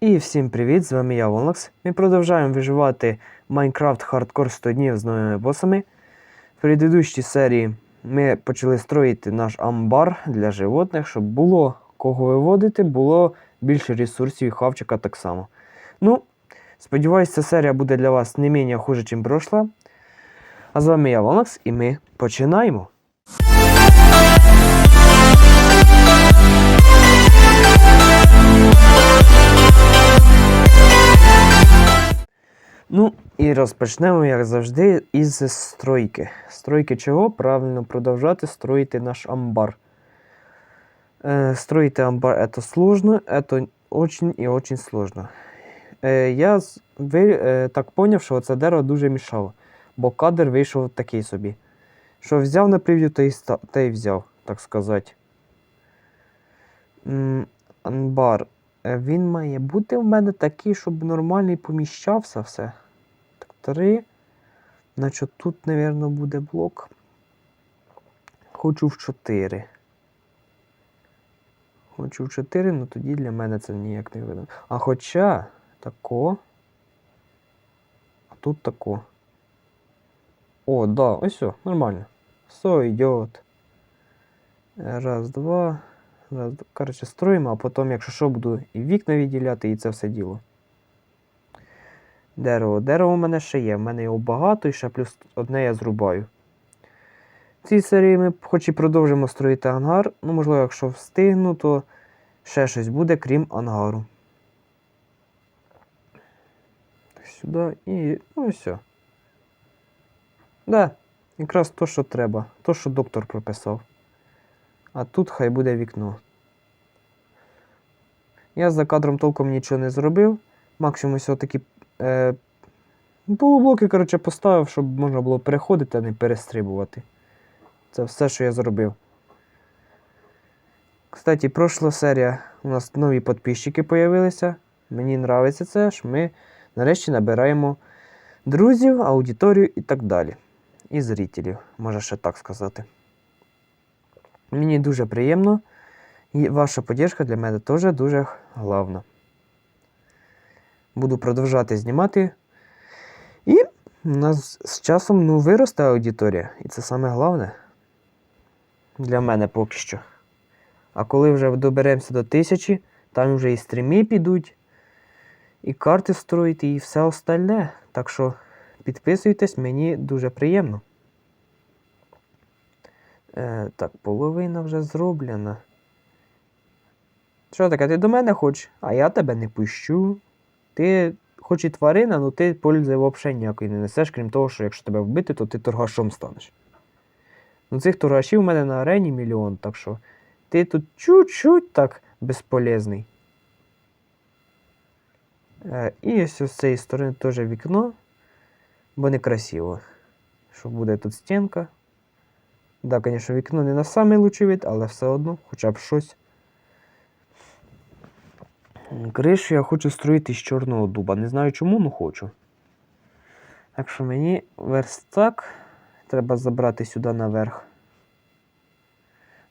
І всім привіт! З вами я Вонлакс. Ми продовжуємо виживати Minecraft Hardcore 100 днів з новими босами. В предыдущій серії ми почали строїти наш амбар для животних, щоб було кого виводити, було більше ресурсів і хавчика так само. Ну, сподіваюсь, ця серія буде для вас не менш хуже, ніж пройшла. А з вами я Вонлакс, і ми починаємо. Ну, і розпочнемо, як завжди, із стройки. Стройки чого? Правильно продовжати строїти наш амбар. Е, строїти амбар это сложно, это очень і очень сложно. Е, я ви, е, так поняв, що це дерево дуже мішало, бо кадр вийшов такий собі. Що взяв на прев'ю, та та й взяв, так сказати. Е, Він має бути в мене такий, щоб нормальний поміщався все. Так, три. Значить, тут, мабуть, буде блок. Хочу в 4. Хочу в 4, ну тоді для мене це ніяк не видно. А хоча тако. А тут тако. О, да, ось все, нормально. Все, йдет. Раз, два. Раз. Коротше, строїмо, а потім, якщо що, буду і вікна відділяти, і це все діло. Дерево. Дерево у мене ще є. В мене його багато і ще плюс одне я зрубаю. В цій серії ми хоч і продовжимо строїти ангар. Ну, можливо, якщо встигну, то ще щось буде, крім ангару. Сюди і. Ну і все. Да, якраз то, що треба. То, що доктор прописав. А тут хай буде вікно. Я за кадром толком нічого не зробив. Максимум ось такі е, полублоки, коротше, поставив, щоб можна було переходити, а не перестрибувати. Це все, що я зробив. Кстати, пройшла серія. У нас нові підписчики з'явилися. Мені подобається це, що ми нарешті набираємо друзів, аудиторію і так далі. І зрителів, можна ще так сказати. Мені дуже приємно. І ваша поддержка для мене теж дуже головна. Буду продовжувати знімати. І у нас з часом ну, виросте аудиторія. І це саме головне для мене поки що. А коли вже доберемося до тисячі, там вже і стріми підуть, і карти строїти, і все остальне. Так що підписуйтесь, мені дуже приємно. Е, так, половина вже зроблена. Що таке, ти до мене хочеш? А я тебе не пущу. Ти хоч і тварина, але ти пользи взагалі ніякої не несеш, крім того, що якщо тебе вбити, то ти торгашом станеш. Ну, цих торгашів у мене на арені мільйон, так що ти тут чуть-чуть так безполезний. Е, і ось з цієї сторони теж вікно, бо некрасиво. Що буде тут стінка. Да, звісно, вікно не на самий лучший вид, але все одно, хоча б щось. Кришу я хочу строїти з чорного дуба. Не знаю чому, але хочу. Так що мені верстак треба забрати сюди наверх.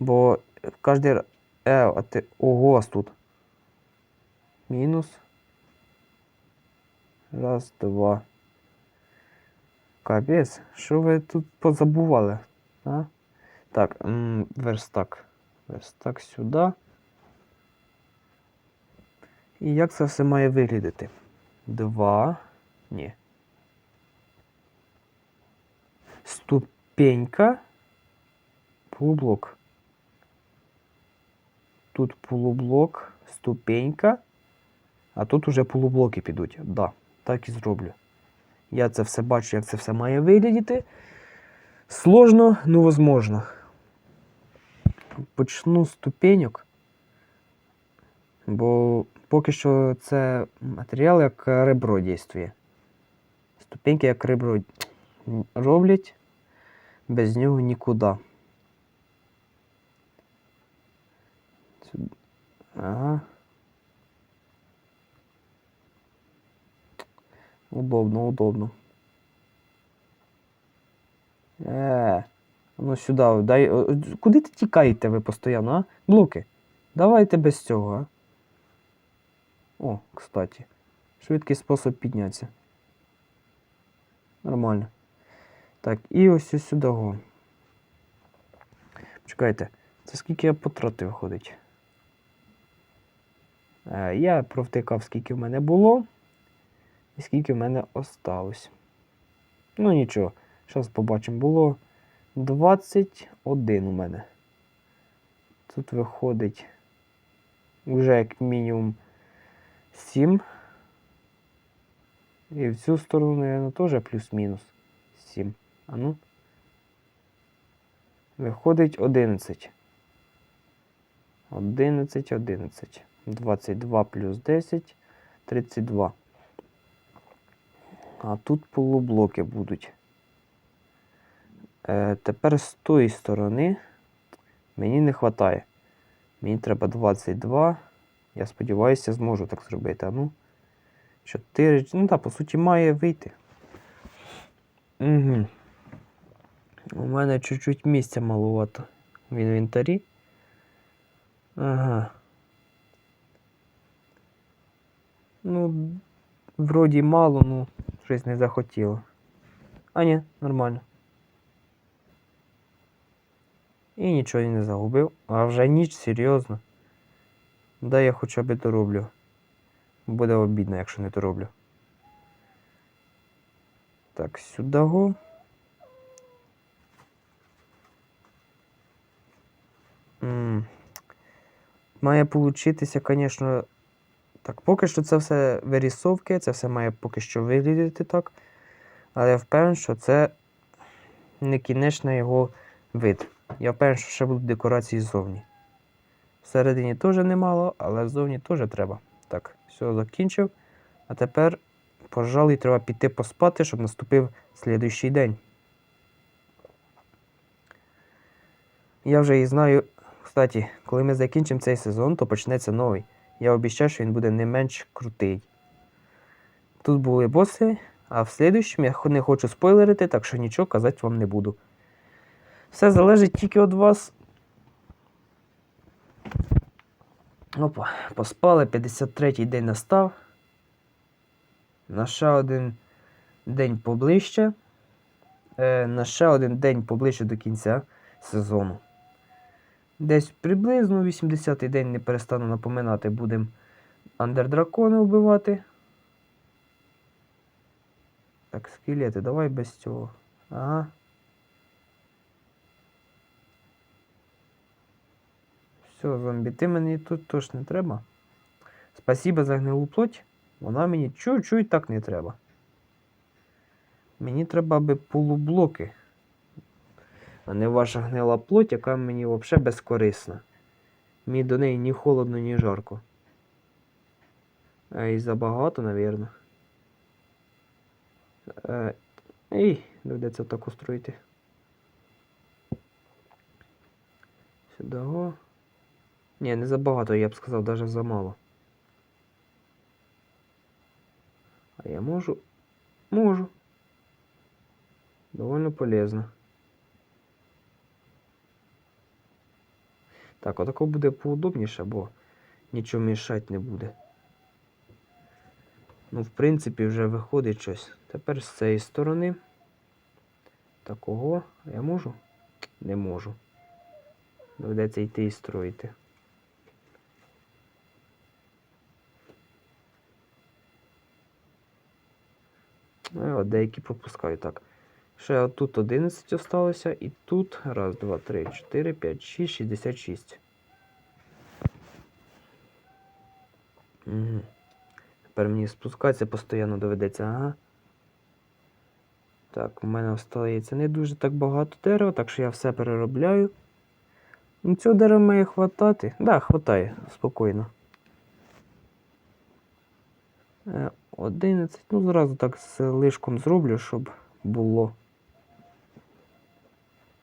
Бо кожен. Е, а ти. Ого, тут. Мінус. Раз, два. Капець, що ви тут позабували? А? Так, верстак. Верстак сюди. І як це все має виглядати? Два. Ні. Ступенька. Полублок. Тут полублок, ступенька. А тут уже полублоки підуть. Да, так і зроблю. Я це все бачу, як це все має виглядати. Сложно, ну возможно. Почну з ступеньок. Бо поки що це матеріал як ребро дійствує. Ступеньки як ребро роблять, без нього нікуди. Ага. Удобно, удобно. Е, ну сюди, дай. Куди ти тікаєте ви постійно, а? Блоки. Давайте без цього, а? О, кстати. Швидкий спосіб піднятися. Нормально. Так, і ось ось сюди. го. Чекайте, це скільки я потратив виходить? Е, я провтикав, скільки в мене було. І скільки в мене осталось. Ну нічого, зараз побачимо. Було 21 у мене. Тут виходить вже як мінімум 7. І в цю сторону, наверное, теж плюс-мінус 7. А ну. Виходить 11. 11, 11. 22 плюс 10, 32. А тут полублоки будуть. Е, тепер з тої сторони мені не вистачає. Мені треба 22. Я сподіваюся, зможу так зробити. А ну. 4. Ну так, по суті, має вийти. Угу. У мене чуть-чуть місця маловато в інвентарі. Ага. Ну, вроді мало, ну, щось не захотіло. А ні, нормально. І нічого не загубив. А вже ніч, серйозно. Дай я хоча б дороблю. Буде обідно, якщо не дороблю. Так, сюди го. Має получитися, звісно. Так, поки що це все вирісовки, це все має поки що виглядати так. Але я впевнений, що це не кінечний його вид. Я впевнений, що ще будуть декорації ззовні. Всередині теж немало, але ззовні теж треба. Так, все, закінчив. А тепер, пожалуй, треба піти поспати, щоб наступив слідуючий день. Я вже і знаю. Кстати, коли ми закінчимо цей сезон, то почнеться новий. Я обіцяю, що він буде не менш крутий. Тут були боси, а в слідущому я не хочу спойлерити, так що нічого казати вам не буду. Все залежить тільки від вас. Опа, поспали, 53-й день настав. На ще один день поближче. Е, на ще один день поближче до кінця сезону. Десь приблизно 80-й день не перестану напоминати, будемо андердракона вбивати. Так, скелети, давай без цього. Ага. Все, зомбі, ти мені тут теж не треба. Спасибо за гнилу плоть. Вона мені чуть-чуть так не треба. Мені треба аби полублоки а не ваша гнила плоть, яка мені взагалі безкорисна. Мені до неї ні холодно, ні жарко. А і забагато, навірно. Е, Ей, доведеться так устроїти. Сюди. Ні, не забагато, я б сказав, навіть замало. А я можу? Можу. Довольно полезно. Так, отако буде поудобніше, бо нічого мішати не буде. Ну, в принципі, вже виходить щось. Тепер з цієї сторони. Такого. Я можу? Не можу. Доведеться йти і строїти. Ну, от деякі пропускаю так. Ще тут 11 осталося і тут. Раз, два, три, чотири, п'ять, шість, 66. Угу. Тепер мені спускатися постійно доведеться, ага. Так, у мене остається не дуже так багато дерева, так що я все переробляю. Ну, Цього дерева має хватати. Так, да, хватає, спокійно. 11. Ну, зразу так з лишком зроблю, щоб було.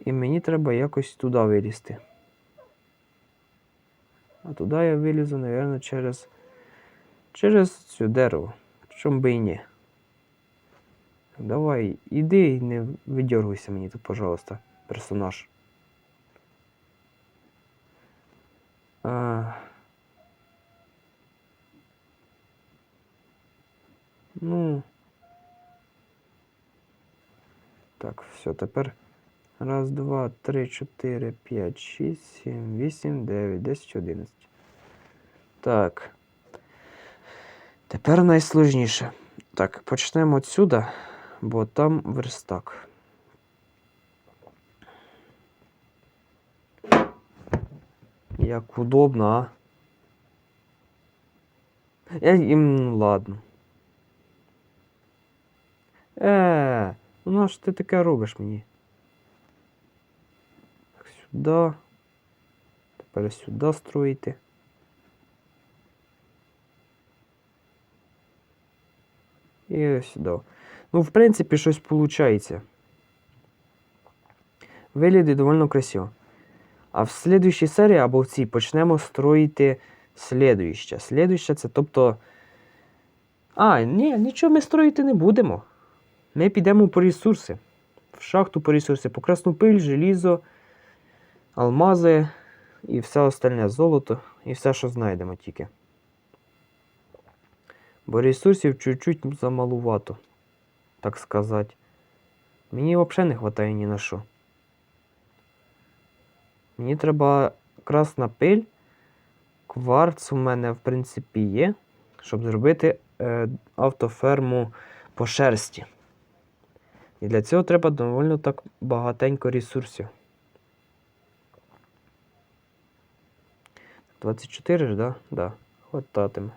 І мені треба якось туди вилізти. А туди я вилізу, мабуть, через через цю дерево. Чому би і ні. Давай, іди і не видергуйся мені тут, пожалуйста, персонаж. А... Ну. Так, все, тепер. Раз, два, три, чотири, п'ять, шість, сім, вісім, дев'ять, десять, одинадцять. Так. Тепер найсложніше. Так, почнемо отсюда, бо там верстак. Як удобно, а? Я, м, ладно. Е, ну ж ти таке робиш мені? Так, сюди. Тепер сюди строїти. І сюди. Ну, в принципі, щось виходить. Виглядить доволі красиво. А в слідуючій серії або в цій почнемо строїти слідуюче. Слідуюче це тобто. А, ні, нічого ми строїти не будемо. Ми підемо по ресурси. В шахту по ресурси, по красну пиль, желізо, алмази і все остальне золото, і все, що знайдемо тільки. Бо ресурсів чуть-чуть замалувато, так сказати. Мені взагалі не вистачає ні на що. Мені треба красна пиль. Кварц у мене, в принципі, є, щоб зробити е, автоферму по шерсті. І для цього треба доволі так багатенько ресурсів. 24 ж, да? Да. Хвататиме.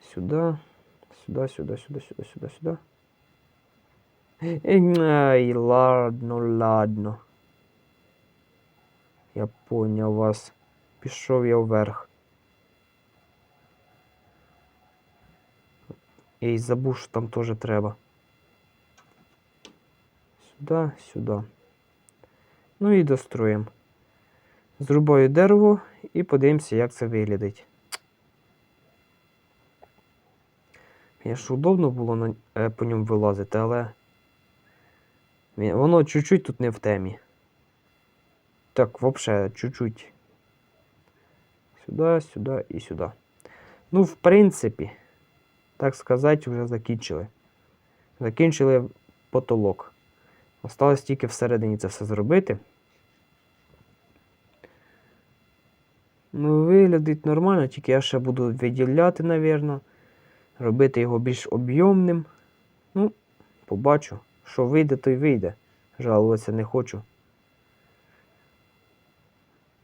Сюди, сюди, сюди, сюди, сюди, сюди. Ей, Ай, ладно, ладно. Я поняв вас. Пішов я вверх. Я й забув, що там теж треба. Сюди, сюди. Ну і достроїмо. Зрубаю дерево і подивимося, як це виглядить. Ж удобно було на, е, по ньому вилазити, але воно чуть-чуть тут не в темі. Так, взагалі, чуть-чуть. Сюди, сюди і сюди. Ну, в принципі, так сказати, вже закінчили. Закінчили потолок. Осталось тільки всередині це все зробити. Ну, виглядить нормально, тільки я ще буду виділяти, напевно. Робити його більш об'ємним. Ну, побачу. Що вийде, то й вийде. Жалуватися не хочу.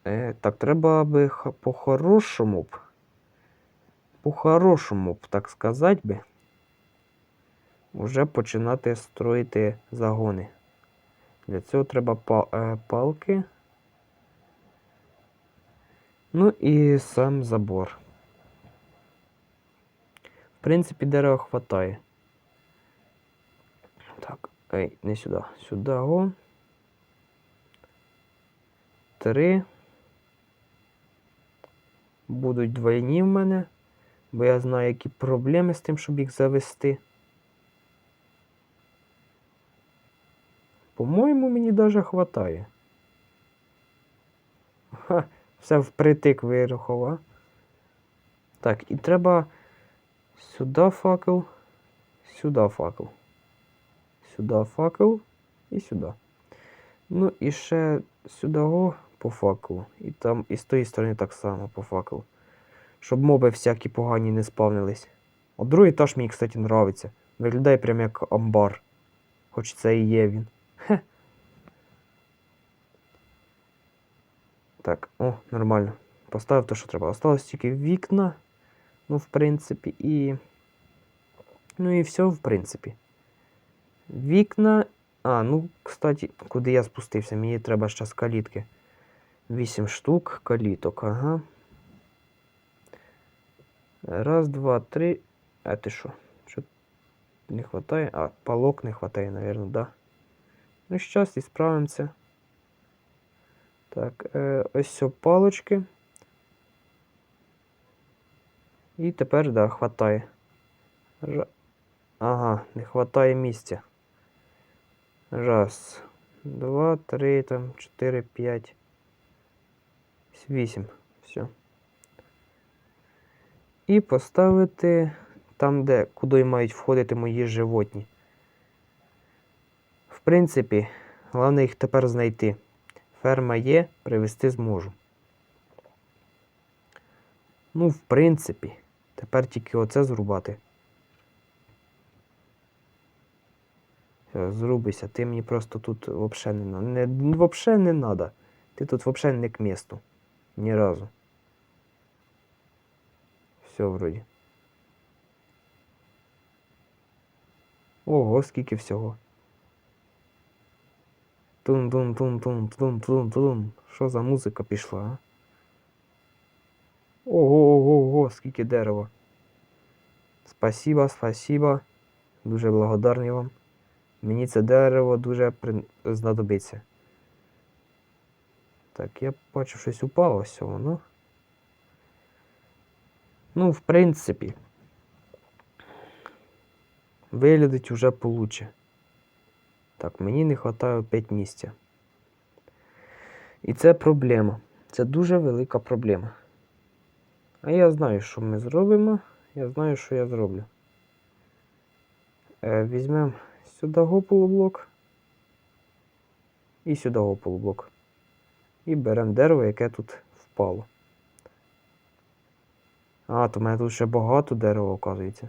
Е, так, треба би по-хорошому б. По-хорошому б, так сказати би. Уже починати строїти загони. Для цього треба е, палки. Ну і сам забор. В принципі, дерева хватає. Так, ей, не сюди. Сюди о. Три. Будуть двойні в мене, бо я знаю, які проблеми з тим, щоб їх завести. По-моєму, мені даже хватає. Ха, все впритик вирухав, а? Так, і треба сюди факел, сюди факел, сюди факел і сюди. Ну і ще сюди о, по факелу. І там і з тої сторони так само по факелу. Щоб моби всякі погані не спавнились. А другий етаж мені, кстати, нравиться. Виглядає прям як амбар. Хоч це і є він. Так, о, нормально. Поставив те, що треба. Осталось тільки вікна. Ну, в принципі, і. Ну і все, в принципі. Вікна. А, ну, кстати, куди я спустився? Мені треба зараз калітки. 8 штук каліток, ага. Раз, два, три. А ти що? Що не хватає? А, палок не хватає, наверное, да. Ну, щас і справимося. Так, е, ось все палочки. І тепер, да, хватає. Ага, не хватає місця. Раз, два, три, там, чотири, п'ять. Вісім. Все. І поставити там, де куди мають входити мої животні. В принципі, головне їх тепер знайти. Ферма є, привезти зможу. Ну, в принципі, тепер тільки оце зрубати. Все, зрубися, ти мені просто тут вообще не. Не, вообще не надо. Ти тут вообще не к месту. Ні разу. Все вроді. Ого, скільки всього. Тун тун тун тун тун тун тун Що за музика пішла, а? Ого, ого, ого, скільки дерева. Спасибо, спасибо. Дуже благодарний вам. Мені це дерево дуже при... знадобиться. Так, я бачу, щось упало ось воно. Ну, в принципі, виглядить уже получше. Так, мені не вистачає 5 місця. І це проблема. Це дуже велика проблема. А я знаю, що ми зробимо. Я знаю, що я зроблю. Е, візьмемо сюди гополублок. І сюди гополублок. І беремо дерево, яке тут впало. А, то в мене тут ще багато дерева, оказується.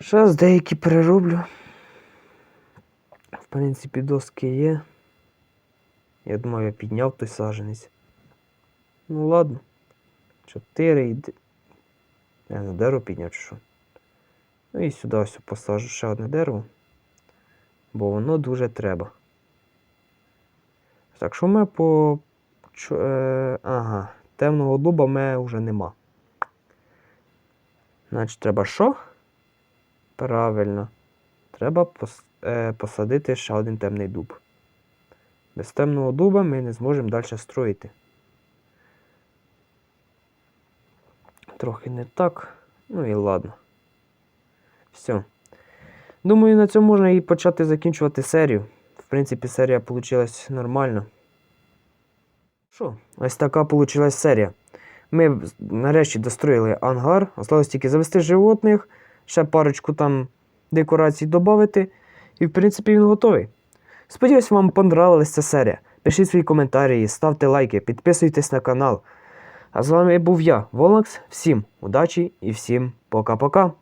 Зараз деякі перероблю. В принципі, доски є. Я думаю, я підняв той саженець. Ну ладно. Чотири д- Я на дерево підняв чи що. Ну і сюди ось посажу ще одне дерево. Бо воно дуже треба. Так, що мене по. чо- Е, ага. Темного дуба мене вже нема. Значить, треба що? Правильно. Треба е, посадити ще один темний дуб. Без темного дуба ми не зможемо далі строїти. Трохи не так. Ну і ладно. Все. Думаю, на цьому можна і почати закінчувати серію. В принципі, серія вийшла нормально. Що, ось така вийшла серія. Ми нарешті достроїли ангар. Осталось тільки завести животних, ще парочку там декорацій додати. І, в принципі, він готовий. Сподіваюсь, вам понравилась ця серія. Пишіть свої коментарі, ставте лайки, підписуйтесь на канал. А з вами був я, Волакс. Всім удачі і всім пока-пока.